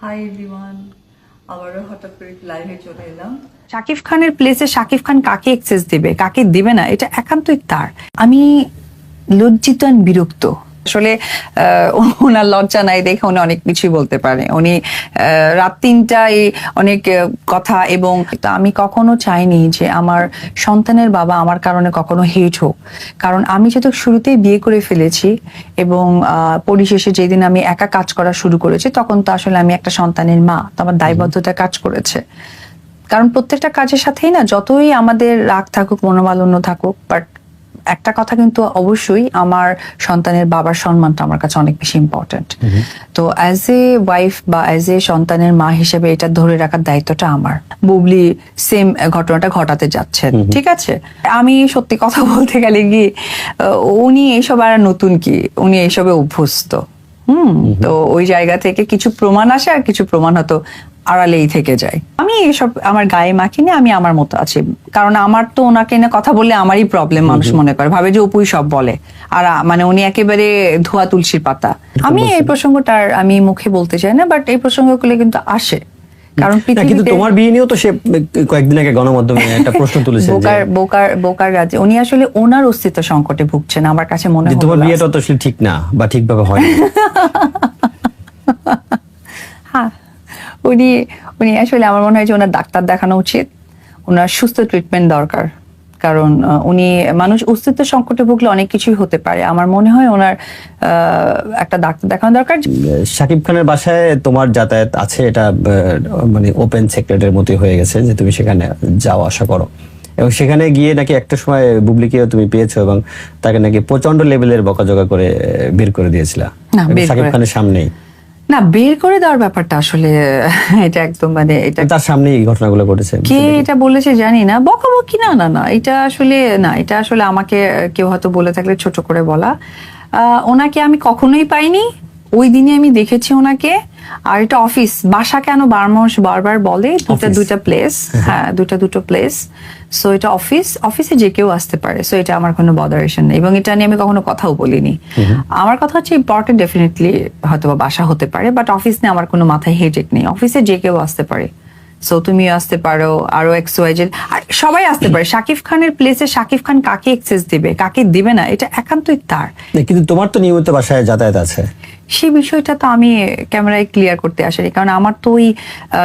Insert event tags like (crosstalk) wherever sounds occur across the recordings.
Hi everyone আবারও হঠাৎ করে লাইভে চলে এলাম। শাকিব খানের প্লেসে শাকিব খান কাকে এক্সেস দেবে, কাকে দেবে না, এটা একান্তই তার। আমি লজ্জিত আর বিরক্ত। আসলে (laughs) ওনার লজ্জা নাই দেখে উনি অনেক কিছুই বলতে পারে। উনি রাত তিনটায় অনেক কথা এবং আমি কখনো চাইনি যে আমার সন্তানের বাবা আমার কারণে কখনো হেট হোক। কারণ আমি যেহেতু শুরুতেই বিয়ে করে ফেলেছি এবং আহ, পরিশেষে যেদিন আমি একা কাজ করা শুরু করেছি তখন তো আসলে আমি একটা সন্তানের মা তো আমার দায়বদ্ধতা কাজ করেছে। কারণ প্রত্যেকটা কাজের সাথেই না যতই আমাদের রাগ থাকুক মনোমালিন্য থাকুক বাট একটা কথা কিন্তু অবশ্যই আমার সন্তানের বাবার সম্মানটা আমার কাছে অনেক বেশি ইম্পর্টেন্ট তো অ্যাজ এ ওয়াইফ বা অ্যাজ এ সন্তানের মা হিসেবে এটা ধরে রাখার দায়িত্বটা আমার। বুবলি সেম ঘটনাটা ঘটাতে যাচ্ছেন ঠিক আছে? আমি সত্যি কথা বলতে গেলে কি উনি এইসব আর নতুন কি? উনি এইসবে অভ্যস্ত। হুম। তো ওই জায়গা থেকে কিছু প্রমাণ আসে আর কিছু প্রমাণ হয়তো আড়ালেই থেকে যায়। আমি এসব আমার গায়ে মাখিনি আমি আমার মতো আছি। কারণ আমার তো ওনাকে না কথা বললে আমারই প্রবলেম মানুষ মনে করে। ভাবে যে অপুই সব বলে। আর মানে উনি একেবারে ধোয়া তুলসীর পাতা। আমি এই প্রসঙ্গটার আমি মুখে বলতে চাই না বাট এই প্রসঙ্গগুলো কিন্তু আসে। কারণ কিন্তু তোমার বিয়ে নিয়েও তো সে কয়েকদিন আগে গণমাধ্যমে একটা প্রশ্ন (laughs) তুলেছে বোকার বোকার বোকার রাজ্যে। উনি আসলে ওনার অস্তিত্ব সংকটে ভুগছেন আমার কাছে মনে হয় তোমার বিয়েটা তো আসলে ঠিক না বা ঠিকভাবে। হ্যাঁ (laughs) উনি উনি আসলে আমার মনে হয় যে ওনার ডাক্তার দেখানো উচিত। ওনার সুস্থ ট্রিটমেন্ট দরকার। কারণ উনি মানুষ অস্তিত্ব সংকটে ভুগলে অনেক কিছুই হতে পারে। আমার মনে হয় ওনার একটা ডাক্তার দেখানো দরকার। শাকিব খানের বাসায় তোমার যাতায়াত আছে এটা মানে ওপেন সেক্রেটের মতোই হয়ে গেছে যে তুমি সেখানে যাও আসা করো। এবং সেখানে গিয়ে নাকি একটা সময় বুবলিকেও তুমি পেয়েছ এবং তাকে নাকি প্রচণ্ড লেভেলের বকাঝকা করে বের করে দিয়েছিলা। শাকিব খানের সামনেই। না বের করে দেওয়ার ব্যাপারটা আসলে এটা একদম মানে এটা তার সামনে এই ঘটনাগুলো ঘটেছে কে এটা বলেছে জানি না বকাবকি না না না এটা আসলে না এটা আসলে আমাকে কেউ হয়তো বলে থাকলে ছোট করে বলা। আহ, ওনাকে আমি কখনোই পাইনি ওই দিনে আমি দেখেছি ওনাকে। আর এটা অফিস বাসা কেন বার মাস বারবার বলে? দুটা দুটা প্লেস হ্যাঁ দুটা দুটো প্লেস সো এটা অফিস অফিসে যে কেউ আসতে পারে। সো এটা আমার কোনো বদারেশন নেই। এবং এটা নিয়ে আমি কখনো কথাও বলিনি। আমার কথা হচ্ছে ইম্পর্টেন্ট ডেফিনেটলি হয়তো বা বাসা হতে পারে বাট অফিস নিয়ে আমার কোনো মাথায় হেডেক নেই। অফিসে যে কেউ আসতে পারে। সো তুমিও আসতে পারো আরও এক্স ওয়াই জেড আর সবাই আসতে পারে। শাকিব খানের প্লেসে শাকিব খান কাকে এক্সেস দিবে কাকে দিবে না এটা একান্তই তার। কিন্তু তোমার তো নিয়মিত বাসায় যাতায়াত আছে। সেই বিষয়টা তো আমি ক্যামেরায় ক্লিয়ার করতে আসিনি। কারণ আমার তো ওই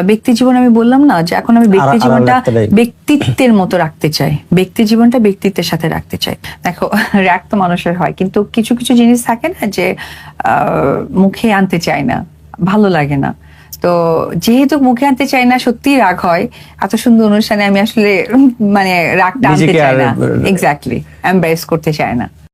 ব্যক্তি জীবন আমি বললাম না যে এখন আমি ব্যক্তি জীবনটা ব্যক্তিত্বের মতো রাখতে চাই। ব্যক্তি জীবনটা ব্যক্তিত্বের সাথে রাখতে চাই। দেখো র্যাক তো মানুষের হয় কিন্তু কিছু কিছু জিনিস থাকে না যে আহ, মুখে আনতে চায় না ভালো লাগে না। তো যেহেতু মুখে আনতে চাই না সত্যি রাগ হয়। এত সুন্দর অনুষ্ঠানে আমি আসলে মানে রাগটা আনতে চাই না। এক্স্যাক্টলি এম্বারেস করতে চাই না।